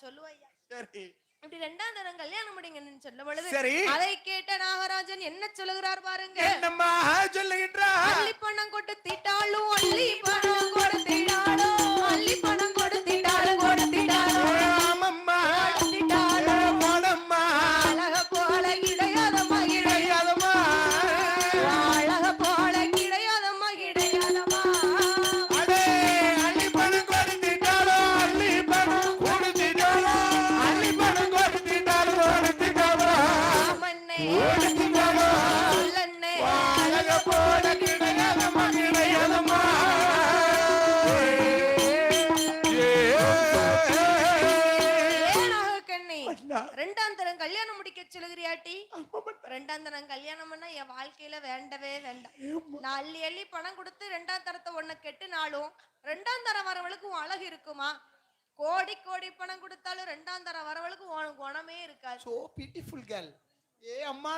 சொல்லுவையா சரி. இப்படி ரெண்டாம் தரம் கல்யாணம் முடிங்கன்னு சொல்ல பொழுது சரி. அதை கேட்ட நாகராஜன் என்ன சொல்லுகிறார் பாருங்க. என்னம்மா சொல்லுகின்றார்? அள்ளி பணம் கொடுத்திட்டாலும் அள்ளி ரெண்டாம் தரம் கல்யாணம் முடிக்க சொல்லுகிறியாட்டி ரெண்டாம் தரம் கல்யாணம் பண்ணா என் வாழ்க்கையில வேண்டவே வேண்டாம். நான் அள்ளி அள்ளி பணம் கொடுத்து ரெண்டாம் தரத்தை ஒண்ணு கெட்டுனாலும் ரெண்டாம் தரம் வரவளுக்கு அழகு இருக்குமா? கோடி கோடி பணம் கொடுத்தாலும் ரெண்டாம் தரம் வரவளுக்கு உனக்கு குணமே இருக்காது. சோ பியூட்டிஃபுல் கேர்ள் ஏ அம்மா